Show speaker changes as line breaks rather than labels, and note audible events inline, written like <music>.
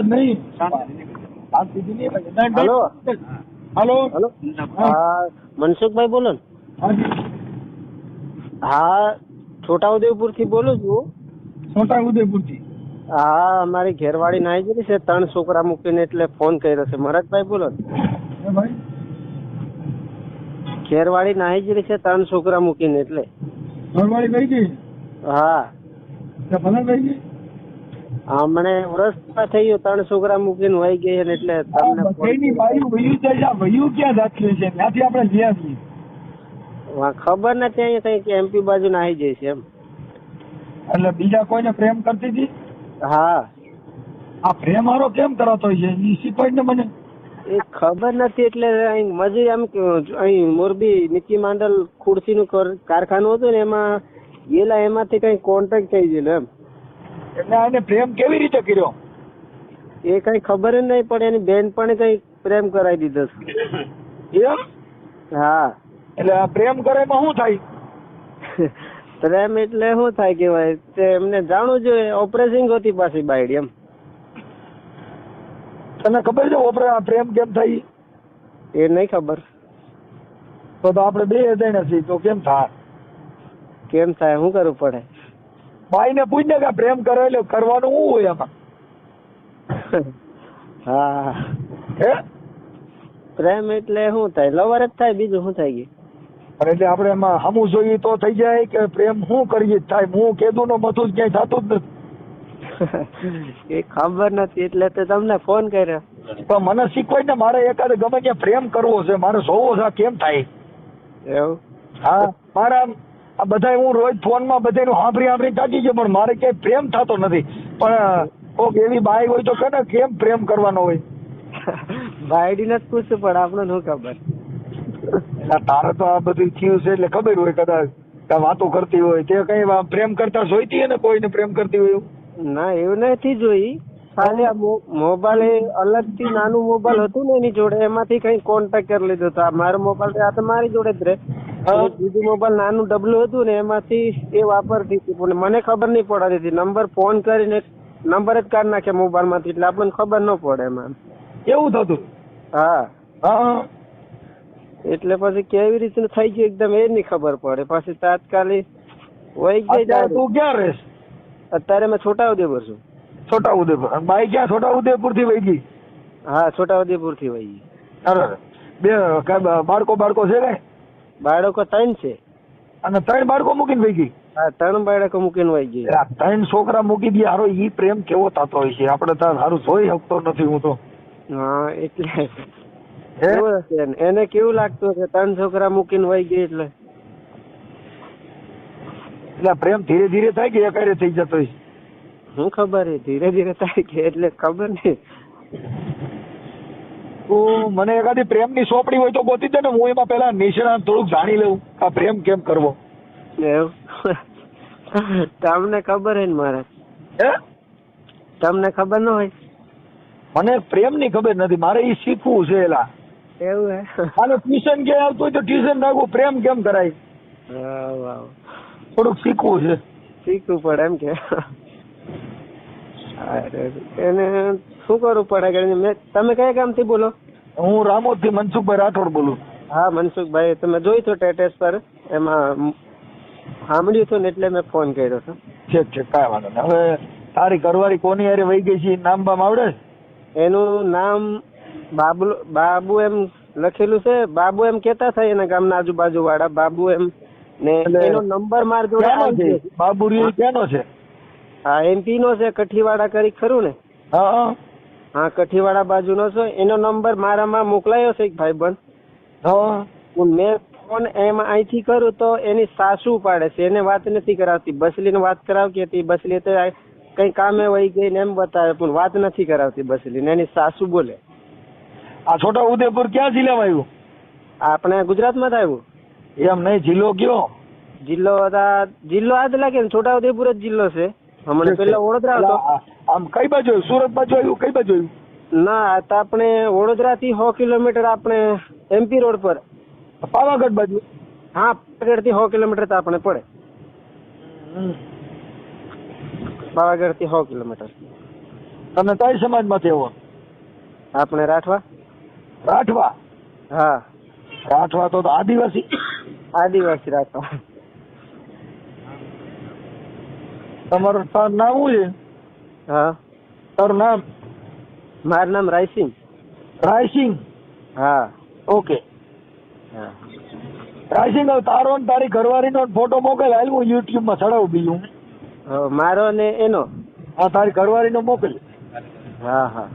નહીં.
Hello.
Hello?
Hello?
હા.
મનસુખભાઈ બોલો ને.
હાજી.
હા છોટાઉદેપુરથી બોલું છું.
છોટા ઉદેપુરથી
હા અમારી ઘેરવાળી નાઈ ગયેલી છે. ત્રણ છોકરા મૂકીને એટલે ફોન કર્યો છે. મહારાજભાઈ બોલો ઘેરવાળી નાઈ ગયેલી છે ત્રણ છોકરા મૂકીને એટલે.
ઘરવાળી કઈ ગઈ
હા.
ભલે ગઈ
હમણે વર્ષ થઈ ગયું ત્રણ છોકરા મૂકીને વહી ગઈ છે એટલે તમને ફોન
બધાયની બાયું વયું જાય વયું ક્યાં જાતી છે? ત્યાંથી આપણે જ્યાં છીએ.
ખબર નથી અહીંયા કઈ એમપી બાજુ નાહી જાય છે એમ.
એટલે બીજા કોઈને પ્રેમ કરતી હતી?
હા.
આ પ્રેમ હારો કેમ કરાતો છે? ઈ શીખવાડ ને મને.
એ ખબર નથી એટલે અહીં મજૂરી આમ અહીં મોરબી નીચી માંડલ ખુરશીનું કર- કારખાનું હતું ને એમાં ગયેલા એમાંથી કઈ કોન્ટ્રાક્ટ થઈ ગયેલો એમ.
એટલે આને પ્રેમ કેવી રીતે કર્યો?
એ કઈ ખબર જ નહીં પડે એની બેન પણ કઈ પ્રેમ કરાવી દીધો છે.
એમ?
હા.
એટલે આ પ્રેમ કરે માં શું થાય? <laughs>
પ્રેમ એટલે શું થાય કેવાય તે એમને જાણવું જોઈએ ઓપરેશન હતી પાછી બાઈડ એમ.
તને ખબર છે પ્રેમ કેમ થઈ
એ નહીં ખબર.
તો તો આપણે બે જણા છીએ તો કેમ થાય?
કેમ થાય શું કરવું પડે?
ભાઈ ને પૂછ ને કે પ્રેમ કરે એટલે કરવાનું શું હોય એમાં?
હા.
હે?
પ્રેમ એટલે શું થાય? લવર જ થાય બીજું શું થાય ગયું?
એટલે આપણે એમાં હમું જોઈએ તો થઈ જાય કે પ્રેમ શું કરીએ થાય? હું કેદું નો મથું ક્યાંય થતું જ નથી.
એ ખબર નથી એટલે તો તમને ફોન કર્યો.
પણ મને શીખવાય ને મારે એકાદ ગમે ત્યાં પ્રેમ કરવો છે. મારે જોવો છે કેમ થાય?
એવું?
હા મારે આ બધા હું રોજ ફોનમાં બધાનું સાંભળી સાંભળી થાકી ગયો પણ મારે ક્યાંય પ્રેમ થતો નથી. પણ કોક એવી બાઈ હોય તો કે કેમ પ્રેમ કરવાનો હોય?
બાયડીને જ પૂછવું પણ આપણે નો ખબર?
તારે તો આ બધું થયું છે એટલે ખબર હોય કદાચ. વાતો કરતી હોય તે કઈ પ્રેમ કરતા જોઈતી ને કોઈને પ્રેમ કરતી હોય
ના એવું નથી જોઈ. ખાલી આ મોબાઈલ એ અલગથી નાનું મોબાઈલ હતું ને એની જોડે એમાંથી કઈ કોન્ટેક્ટ કરી લીધો હતો મારો મોબાઈલ આ તો મારી જોડે જ રહે. બીજું મોબાઈલ નાનું ડબલું હતું ને એમાંથી એ વાપરતી હતી પણ મને ખબર નહીં પડતી હતી. નંબર ફોન કરીને નંબર જ કાઢી નાખે મોબાઈલમાંથી એટલે આપણને ખબર ન પડે એમાં
એવું થતું?
હા.
હા
એટલે પછી કેવી રીતનું થઈ ગયું એકદમ એ નહીં ખબર પડે. પછી તાત્કાલિક વહી ગઈ
તું ક્યાં રહેશ
અત્યારે મેં છોટાઉદેપુર છું.
છોટા ઉદેપુર અને બાઈ ક્યાં? છોટા ઉદયપુરથી વહી ગઈ?
હા છોટાઉદેપુરથી વહી ગઈ.
અરે બે બાળકો બાળકો છે કઈ?
બાળકો ત્રણ છે.
અને ત્રણ બાળકો મૂકીને વહી ગઈ?
હા ત્રણ બાળકો મૂકીને વહી ગઈ.
ત્રણ છોકરા મૂકી દે હારો ઈ પ્રેમ કેવો થતો હોય છે? આપણે તો સારું જોઈ શકતો નથી હું તો.
હા એટલે એને. કેવું લાગતું હશે? ત્રણ છોકરા મૂકીને વહી ગઈ એટલે?
એટલે પ્રેમ ધીરે ધીરે થાય કે એકારે થઈ જતો હોય?
શું ખબર ધીરે ધીરે થાય કે એટલે ખબર નહીં.
તું મને એકાદી પ્રેમની સોંપણી હોય તો ગોતી દે ને હું એમાં પેલા નિષ્ણાંત થોડુંક જાણી લઉં. આ પ્રેમ કેમ કરવો?
તમને ખબર હે ને મારે? તમને ખબર ન હોય?
મને પ્રેમની ખબર નથી મારે એ શીખવું છે એલા.
એવું હે?
અને ટ્યુશન કે આવતું હોય તો ટ્યુશન રાખવું પ્રેમ કેમ કરાય?
વાવ.
થોડુંક શીખવું છે.
શીખવું પડે એમ કે. અરે, એને શું કરવું પડે કે મેં તમે કયા ગામથી બોલો?
હું રામોદથી મનસુખભાઈ રાઠોડ બોલું.
હા મનસુખભાઈ તમે જોયું તો ટેટેસ પર. એમાં સાંભળ્યું હતું ને એટલે મેં ફોન કર્યો હતો
ઠીક ઠીક કાંઈ વાંધો નહીં. હવે તારી ઘરવાળી કોની હારે વહી ગઈ છે? નામ બામ આવડે?
એનું નામ બાબુ બાબુ એમ લખેલું છે. બાબુ એમ કેતા થાય એના ગામના આજુબાજુ વાળા બાબુ એમ ને એનો નંબર માર જોડે બાબુ
છે. બાબુરિયો ક્યાંનો છે?
હા એમપી નો છે કઠીવાડા કરી ખરું ને?
હા. હા
કઠીવાડા બાજુનો છે. એનો નંબર મારામાં મોકલાયો છે એક ભાઈબંધ.
હા
હું મેં ફોન એમાં અહીંથી કરું તો એની સાસુ પાડે છે. એને વાત નથી કરાવતી. બસલીને વાત કરાવતી હતી. બસલી તો કઈ કામે વહી ગઈ ને એમ બતાવે પણ વાત નથી કરાવતી બસલીને. એની સાસુ બોલે.
આ છોટા ઉદયપુર ક્યાં જિલ્લામાં આવ્યું?
આપણે ગુજરાતમાં જ આવ્યું.
એમ નહીં જિલ્લો કયો?
જિલ્લો જિલ્લો આ જ લાગે ને. છોટા ઉદયપુર જ જિલ્લો છે. હમણાં પેલા વડોદરા હતો.
આમ કઈ બાજુ સુરત બાજુ આવ્યું કઈ બાજુ આવ્યું?
ના તો આપણે વડોદરા થી સો કિલોમીટર આપણે એમપી રોડ પર.
પાવાગઢ બાજુ?
હા પાવાગઢથી સો કિલોમીટર તો આપણે પડે. પાવાગઢથી સો કિલોમીટર.
તમે કઈ સમાજમાંથી આવો?
આપણે રાઠવા.
રાઠવા?
હા.
રાઠવા તો તો આદિવાસી.
આદિવાસી રાઠવા.
તમારું તારું નામ શું છે?
હા.
તારું નામ?
મારું નામ રાયસિંગ
રાયસિંગ
હા.
ઓકે.
હા.
રાયસિંગ તારો ને તારી ઘરવાળીનો ફોટો મોકલ હાલ હું યુટ્યુબમાં ચડાવું બીજું.
મારો ને એનો.
હા તારી ઘરવાળીનો મોકલ.
હા હા.